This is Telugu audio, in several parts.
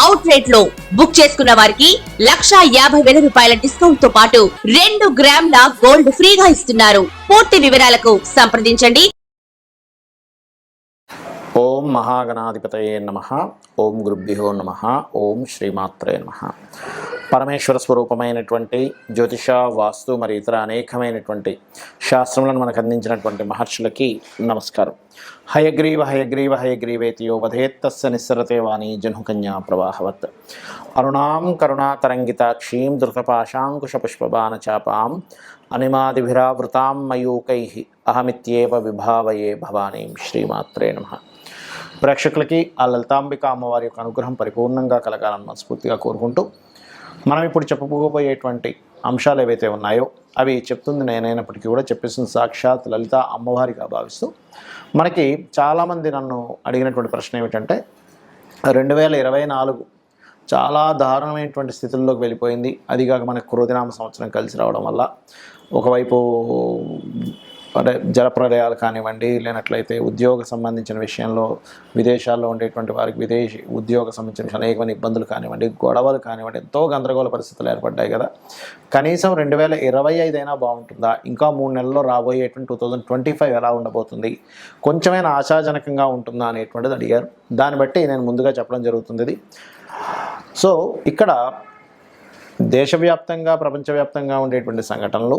అవుట్ రేట్లో బుక్ చేసుకున్న వారికి లక్షా యాభై వేల రూపాయల డిస్కౌంట్తో పాటు రెండు గ్రాముల గోల్డ్ ఫ్రీగా ఇస్తున్నారు. పూర్తి వివరాలకు సంప్రదించండి. ఓం మహాగణాధిపతయే నమ. ఓం గురుభ్యో నమ. ఓం శ్రీమాత్రే నమ. పరమేశ్వర స్వరూపమైనటువంటి జ్యోతిష వాస్తు మరి ఇతర అనేకమైనటువంటి శాస్త్రములను మనకు అందించినటువంటి మహర్షులకి నమస్కారం. హయగ్రీవ హయగ్రీవ హయగ్రీవేతియో వధేత్తస్య నిస్సరతే వాణి జనుకన్యా ప్రవాహవత్. అరుణాం కరుణాతరంగితాక్షీం ధృతపాశాంకుశపుష్పబాణచాపాం అనిమాదిభిరావృతాం మయూకై అహమిత్యేవ విభావయే భవానీం శ్రీమాత్రే నమ. ప్రేక్షకులకి ఆ లలితాంబిక అమ్మవారి యొక్క అనుగ్రహం పరిపూర్ణంగా కలగాలని మనస్ఫూర్తిగా కోరుకుంటూ మనం ఇప్పుడు చెప్పుకోబోయేటువంటి అంశాలు ఏవైతే ఉన్నాయో అవి చెప్తుంది నేనైనప్పటికీ కూడా చెప్పేసిన సాక్షాత్ లలిత అమ్మవారిగా భావిస్తూ మనకి చాలామంది నన్ను అడిగినటువంటి ప్రశ్న ఏమిటంటే రెండు వేల ఇరవై నాలుగు చాలా దారుణమైనటువంటి స్థితుల్లోకి వెళ్ళిపోయింది. అదిగాక మనకు క్రోధినామ సంవత్సరం కలిసి రావడం వల్ల ఒకవైపు జలప్రలయాలు కానివ్వండి లేనట్లయితే ఉద్యోగ సంబంధించిన విషయంలో విదేశాల్లో ఉండేటువంటి వారికి విదేశీ ఉద్యోగ సంబంధించిన అనేకమైన ఇబ్బందులు కానివ్వండి గొడవలు కానివ్వండి ఎంతో గందరగోళ పరిస్థితులు ఏర్పడ్డాయి కదా. కనీసం రెండు వేల ఇరవై ఐదైనా బాగుంటుందా? ఇంకా మూడు నెలల్లో రాబోయేటువంటి టూ థౌజండ్ ట్వంటీ ఫైవ్ ఎలా ఉండబోతుంది? కొంచెమైనా ఆశాజనకంగా ఉంటుందా అనేటువంటిది అడిగారు. దాన్ని బట్టి నేను ముందుగా చెప్పడం జరుగుతుంది ఇది సో ఇక్కడ దేశవ్యాప్తంగా ప్రపంచవ్యాప్తంగా ఉండేటువంటి సంఘటనలు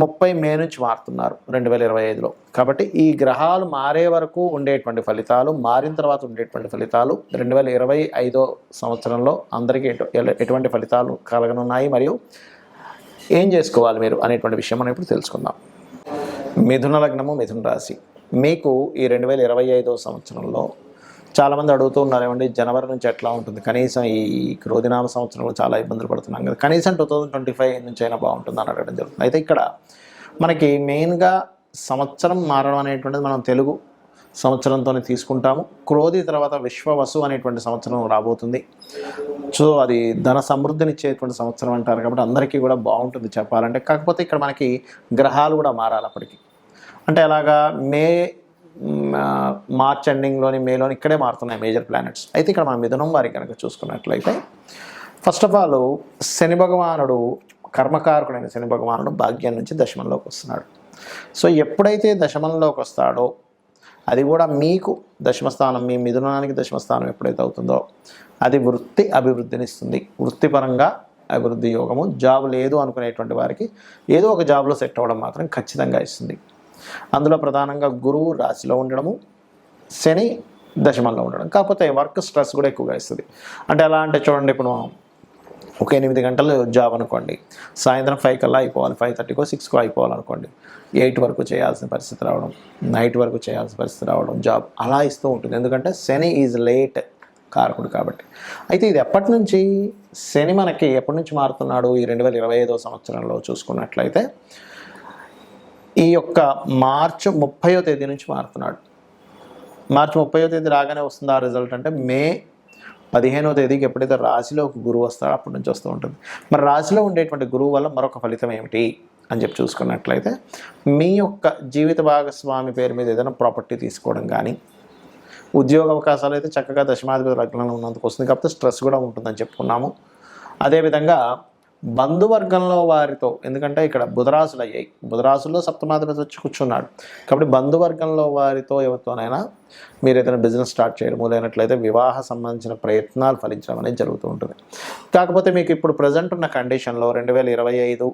ముప్పై మే నుంచి మారుతున్నారు రెండు వేల ఇరవై ఐదులో. కాబట్టి ఈ గ్రహాలు మారే వరకు ఉండేటువంటి ఫలితాలు మారిన తర్వాత ఉండేటువంటి ఫలితాలు రెండు వేల ఇరవై ఐదో సంవత్సరంలో అందరికీ ఎటు ఎటువంటి ఫలితాలు కలగనున్నాయి మరియు ఏం చేసుకోవాలి మీరు అనేటువంటి విషయం మనం ఇప్పుడు తెలుసుకుందాం. మిథున లగ్నము మిథున రాశి. మీకు ఈ రెండు వేల ఇరవై ఐదో సంవత్సరంలో చాలామంది అడుగుతూ ఉన్నారు ఏమండి జనవరి నుంచి ఎట్లా ఉంటుంది? కనీసం ఈ క్రోధినామ సంవత్సరంలో చాలా ఇబ్బందులు పడుతున్నాం కదా. కనీసం టూ థౌజండ్ ట్వంటీ ఫైవ్ నుంచి అయినా బాగుంటుంది అని అడగడం జరుగుతుంది. అయితే ఇక్కడ మనకి మెయిన్గా సంవత్సరం మారడం అనేటువంటిది మనం తెలుగు సంవత్సరంతోనే తీసుకుంటాము. క్రోధి తర్వాత విశ్వవసు అనేటువంటి సంవత్సరం రాబోతుంది. సో అది ధన సమృద్ధినిచ్చేటువంటి సంవత్సరం అంటారు కాబట్టి అందరికీ కూడా బాగుంటుంది చెప్పాలంటే. కాకపోతే ఇక్కడ మనకి గ్రహాలు కూడా మారాలి అప్పటికి. అంటే ఎలాగా మే మార్చ్ ఎండింగ్లోని మేలోని ఇక్కడే మారుతున్నాయి మేజర్ ప్లానెట్స్. అయితే ఇక్కడ మనం మిథునం వారి కనుక చూసుకున్నట్లయితే ఫస్ట్ ఆఫ్ ఆల్ శని భగవానుడు కర్మకారకుడైన శని భగవానుడు భాగ్యం నుంచి దశమంలోకి వస్తున్నాడు. సో ఎప్పుడైతే దశమంలోకి వస్తాడో అది కూడా మీకు దశమస్థానం మీ మిథునానికి దశమస్థానం ఎప్పుడైతే అవుతుందో అది వృత్తి అభివృద్ధినిస్తుంది వృత్తిపరంగా అభివృద్ధి యోగము జాబ్ లేదు అనుకునేటువంటి వారికి ఏదో ఒక జాబ్లో సెట్ అవ్వడం మాత్రం ఖచ్చితంగా ఇస్తుంది. అందులో ప్రధానంగా గురువు రాశిలో ఉండడము శని దశమంలో ఉండడం. కాకపోతే వర్క్ స్ట్రెస్ కూడా ఎక్కువగా ఇస్తుంది. అంటే ఎలా అంటే చూడండి ఇప్పుడు ఒక ఎనిమిది గంటలు జాబ్ అనుకోండి. సాయంత్రం ఫైవ్ కల్లా అయిపోవాలి. ఫైవ్ థర్టీకో సిక్స్కో అయిపోవాలనుకోండి. ఎయిట్ వరకు చేయాల్సిన పరిస్థితి రావడం నైట్ వరకు చేయాల్సిన పరిస్థితి రావడం జాబ్ అలా ఇస్తూ ఉంటుంది. ఎందుకంటే శని ఈజ్ లేట్ కారకుడు కాబట్టి. అయితే ఇది ఎప్పటి నుంచి? శని మనకి ఎప్పటి నుంచి మారుతున్నాడు? ఈ రెండు వేల ఇరవై ఐదో సంవత్సరంలో చూసుకున్నట్లయితే ఈ యొక్క మార్చి ముప్పయో తేదీ నుంచి మారుతున్నాడు. మార్చి ముప్పయో తేదీ రాగానే వస్తుంది ఆ రిజల్ట్ అంటే మే పదిహేనో తేదీకి ఎప్పుడైతే రాశిలో ఒక గురువు వస్తాడో అప్పటి నుంచి వస్తూ ఉంటుంది. మరి రాశిలో ఉండేటువంటి గురువు వల్ల మరొక ఫలితం ఏమిటి అని చెప్పి చూసుకున్నట్లయితే మీ యొక్క జీవిత భాగస్వామి పేరు మీద ఏదైనా ప్రాపర్టీ తీసుకోవడం కానీ ఉద్యోగ అవకాశాలు అయితే చక్కగా దశమాధిపతి లగ్నంలో ఉన్నందుకు వస్తుంది. కాబట్టి స్ట్రెస్ కూడా ఉంటుందని చెప్పుకున్నాము. అదేవిధంగా బంధువర్గంలో వారితో ఎందుకంటే ఇక్కడ బుధరాశులు అయ్యాయి బుధరాశుల్లో సప్తమాధిపతి వచ్చి కూర్చున్నాడు. కాబట్టి బంధువర్గంలో వారితో ఎవరితోనైనా మీరు ఏదైనా బిజినెస్ స్టార్ట్ చేయడము లేనట్లయితే వివాహ సంబంధించిన ప్రయత్నాలు ఫలించడం అనేది జరుగుతూ ఉంటుంది. కాకపోతే మీకు ఇప్పుడు ప్రజెంట్ ఉన్న కండిషన్లో రెండు వేల ఇరవై ఐదు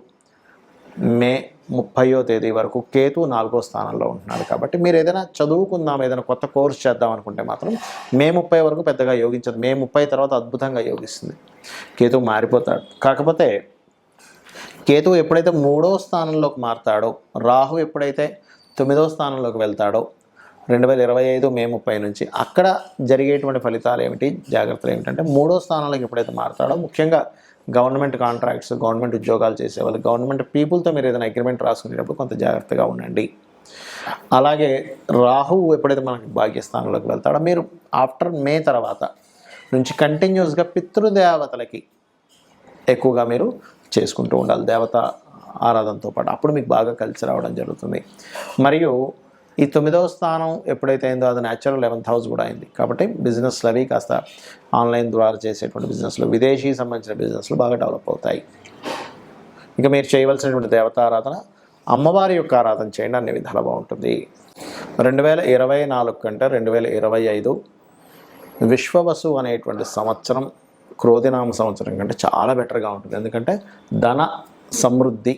మే ముప్పయో తేదీ వరకు కేతు నాలుగో స్థానంలో ఉంటున్నాడు కాబట్టి మీరు ఏదైనా చదువుకుందాం ఏదైనా కొత్త కోర్స్ చేద్దాం అనుకుంటే మాత్రం మే ముప్పై వరకు పెద్దగా యోగించదు. మే ముప్పై తర్వాత అద్భుతంగా యోగిస్తుంది. కేతు మారిపోతాడు. కాకపోతే కేతు ఎప్పుడైతే మూడో స్థానంలోకి మారతాడో రాహు ఎప్పుడైతే తొమ్మిదో స్థానంలోకి వెళ్తాడో రెండు వేల ఇరవై ఐదు మే ముప్పై నుంచి అక్కడ జరిగేటువంటి ఫలితాలు ఏమిటి? జాగ్రత్తలు ఏమిటంటే మూడో స్థానంలోకి ఎప్పుడైతే మారుతాడో ముఖ్యంగా గవర్నమెంట్ కాంట్రాక్ట్స్ గవర్నమెంట్ ఉద్యోగాలు చేసేవాళ్ళు గవర్నమెంట్ పీపుల్తో మీరు ఏదైనా అగ్రిమెంట్ రాసుకునేటప్పుడు కొంత జాగ్రత్తగా ఉండండి. అలాగే రాహువు ఎప్పుడైతే మనకి భాగ్యస్థానంలోకి వెళ్తాడో మీరు ఆఫ్టర్ మే తర్వాత నుంచి కంటిన్యూస్గా పితృదేవతలకి ఎక్కువగా మీరు చేసుకుంటూ ఉండాలి. దేవత ఆరాధనతో పాటు అప్పుడు మీకు బాగా కలిసి రావడం జరుగుతుంది. మరియు ఈ తొమ్మిదవ స్థానం ఎప్పుడైతే అయిందో అది న్యాచురల్ లెవెన్త్ హౌస్ కూడా అయింది. కాబట్టి బిజినెస్లు అవి కాస్త ఆన్లైన్ ద్వారా చేసేటువంటి బిజినెస్లు విదేశీ సంబంధించిన బిజినెస్లు బాగా డెవలప్ అవుతాయి. ఇంకా మీరు చేయవలసినటువంటి దేవతారాధన అమ్మవారి యొక్క ఆరాధన చేయండి అన్ని విధాలు బాగుంటుంది. రెండు వేల ఇరవై నాలుగు కంటే రెండు వేల ఇరవై ఐదు విశ్వవసు అనేటువంటి సంవత్సరం క్రోధినామ సంవత్సరం కంటే చాలా బెటర్గా ఉంటుంది. ఎందుకంటే ధన సమృద్ధి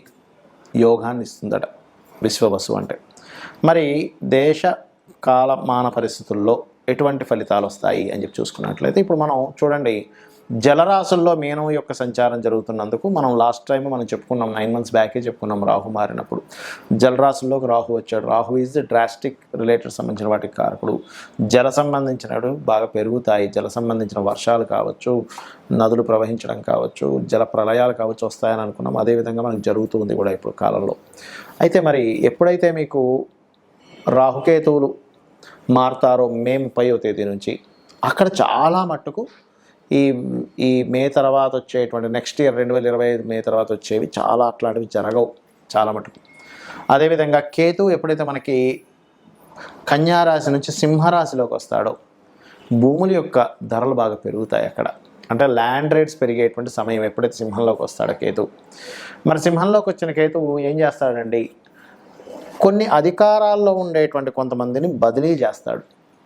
యోగాన్ని ఇస్తుందట. విశ్వవసు అంటే. మరి దేశ కాలమాన పరిస్థితుల్లో ఎటువంటి ఫలితాలు వస్తాయి అని చెప్పి చూసుకున్నట్లయితే ఇప్పుడు మనం చూడండి జలరాశుల్లో మీనం యొక్క సంచారం జరుగుతున్నందుకు మనం లాస్ట్ టైం మనం చెప్పుకున్నాం నైన్ మంత్స్ బ్యాకే చెప్పుకున్నాం రాహు మారినప్పుడు. జలరాశుల్లోకి రాహు వచ్చాడు. Rahu is the drastic related సంబంధించిన వాటికి కారకుడు. జల సంబంధించినవి బాగా పెరుగుతాయి. జల సంబంధించిన వర్షాలు కావచ్చు నదులు ప్రవహించడం కావచ్చు జల ప్రళయాలు కావచ్చు వస్తాయని అనుకున్నాం. అదేవిధంగా మనకు జరుగుతుంది కూడా ఇప్పుడు కాలంలో. అయితే మరి ఎప్పుడైతే మీకు రాహుకేతువులు మారుతారో మే ముప్పైవ తేదీ నుంచి అక్కడ చాలా మట్టుకు ఈ ఈ మే తర్వాత వచ్చేటువంటి నెక్స్ట్ ఇయర్ రెండు వేల ఇరవై ఐదు మే తర్వాత వచ్చేవి చాలా అట్లాంటివి జరగవు చాలా మటుకు. అదేవిధంగా కేతు ఎప్పుడైతే మనకి కన్యారాశి నుంచి సింహరాశిలోకి వస్తాడో భూముల యొక్క ధరలు బాగా పెరుగుతాయి అక్కడ. అంటే ల్యాండ్ రేట్స్ పెరిగేటువంటి సమయం ఎప్పుడైతే సింహంలోకి వస్తాడో కేతు. మరి సింహంలోకి వచ్చిన కేతువు ఏం చేస్తాడండి? కొన్ని అధికారాల్లో ఉండేటువంటి కొంతమందిని బదిలీ చేస్తాడు.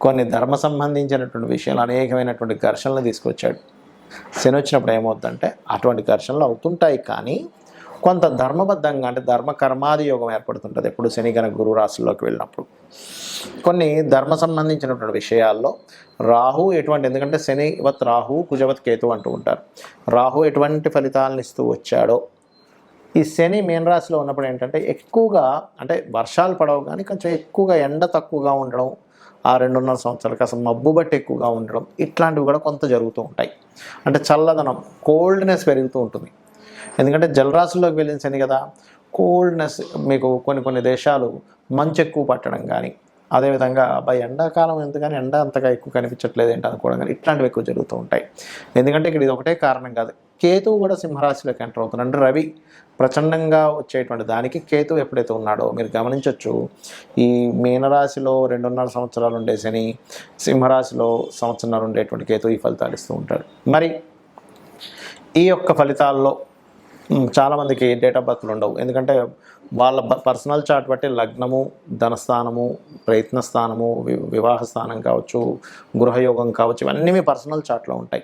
కొన్ని ధర్మ సంబంధించినటువంటి విషయాలు అనేకమైనటువంటి ఘర్షణలు తీసుకొచ్చాడు. శని వచ్చినప్పుడు ఏమవుతుందంటే అటువంటి ఘర్షణలు అవుతుంటాయి కానీ కొంత ధర్మబద్ధంగా అంటే ధర్మ కర్మాది యోగం ఏర్పడుతుంటుంది ఎప్పుడు శని గన గురు రాశుల్లోకి వెళ్ళినప్పుడు. కొన్ని ధర్మ సంబంధించినటువంటి విషయాల్లో రాహు ఎటువంటి ఎందుకంటే శనివత్ రాహు కుజవత్ కేతు అంటూ ఉంటారు. రాహు ఎటువంటి ఫలితాలను ఇస్తూ వచ్చాడో ఈ శని మీనరాశిలో ఉన్నప్పుడు ఏంటంటే ఎక్కువగా అంటే వర్షాలు పడవు కానీ కొంచెం ఎక్కువగా ఎండ తక్కువగా ఉండడం ఆ రెండున్నర సంవత్సరాలు కాస్త మబ్బు బట్టి ఎక్కువగా ఉండడం ఇట్లాంటివి కూడా కొంత జరుగుతూ ఉంటాయి. అంటే చల్లదనం కోల్డ్నెస్ పెరుగుతూ ఉంటుంది. ఎందుకంటే జలరాశుల్లోకి వెళ్ళిన శని కదా కోల్డ్నెస్ మీకు కొన్ని కొన్ని దేశాలు మంచు ఎక్కువ పట్టడం కానీ అదేవిధంగా అబ్బాయి ఎండాకాలం ఎందుకని ఎండ అంతగా ఎక్కువ కనిపించట్లేదు ఏంటి అనుకోవడం కానీ ఇట్లాంటివి ఎక్కువ జరుగుతూ ఉంటాయి. ఎందుకంటే ఇక్కడ ఇది ఒకటే కారణం కాదు. కేతువు కూడా సింహరాశిలోకి ఎంటర్ అవుతున్నాడు అంటే రవి ప్రచండంగా వచ్చేటువంటి దానికి కేతువు ఎప్పుడైతే ఉన్నాడో మీరు గమనించవచ్చు ఈ మీనరాశిలో రెండున్నర సంవత్సరాలు ఉండే శని సింహరాశిలో సంవత్సరాలు ఉండేటువంటి కేతువు ఈ ఫలితాలు ఇస్తూ ఉంటాడు. మరి ఈ యొక్క ఫలితాల్లో చాలామందికి డేట్ ఆఫ్ బర్త్లు ఉండవు. ఎందుకంటే వాళ్ళ పర్సనల్ చార్ట్ బట్టి లగ్నము ధనస్థానము ప్రయత్న స్థానము వి- వివాహ స్థానం కావచ్చు గృహయోగం కావచ్చు ఇవన్నీ మీ పర్సనల్ చార్ట్లో ఉంటాయి.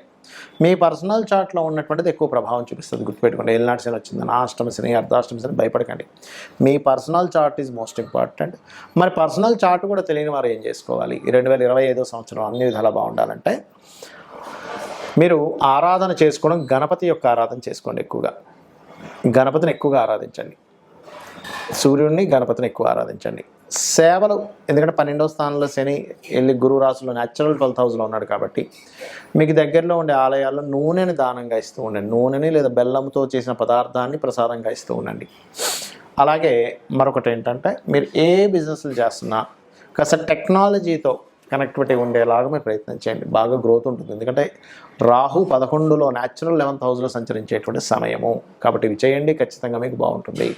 మీ పర్సనల్ చార్ట్లో ఉన్నటువంటిది ఎక్కువ ప్రభావం చూపిస్తుంది. గుర్తుపెట్టుకోండి ఏళ్ళనాటి శని వచ్చిందని అష్టమ శని అర్ధాష్టమ శని భయపడకండి. మీ personal chart is most important. మరి పర్సనల్ చార్ట్ కూడా తెలియని వారు ఏం చేసుకోవాలి? రెండు వేల ఇరవై ఐదో సంవత్సరం అన్ని విధాలా బాగుండాలంటే మీరు ఆరాధన చేసుకోవడం గణపతి యొక్క ఆరాధన చేసుకోండి ఎక్కువగా. గణపతిని ఎక్కువగా ఆరాధించండి. సూర్యుడిని గణపతిని ఎక్కువ ఆరాధించండి. సేవలు ఎందుకంటే పన్నెండవ స్థానంలో శని వెళ్ళి గురువు రాసులో న్యాచురల్ ట్వెల్త్ హౌస్లో ఉన్నాడు కాబట్టి మీకు దగ్గరలో ఉండే ఆలయాల్లో నూనెని దానంగా ఇస్తూ ఉండండి. నూనెని లేదా బెల్లంతో చేసిన పదార్థాన్ని ప్రసాదంగా ఇస్తూ ఉండండి. అలాగే మరొకటి ఏంటంటే మీరు ఏ బిజినెస్లు చేస్తున్నా కాస్త టెక్నాలజీతో కనెక్టివిటీ ఉండేలాగా మీరు ప్రయత్నం చేయండి. బాగా గ్రోత్ ఉంటుంది. ఎందుకంటే రాహు పదకొండులో న్యాచురల్ లెవెన్త్ హౌస్లో సంచరించేటువంటి సమయము. కాబట్టి ఇవి చేయండి. ఖచ్చితంగా మీకు బాగుంటుంది.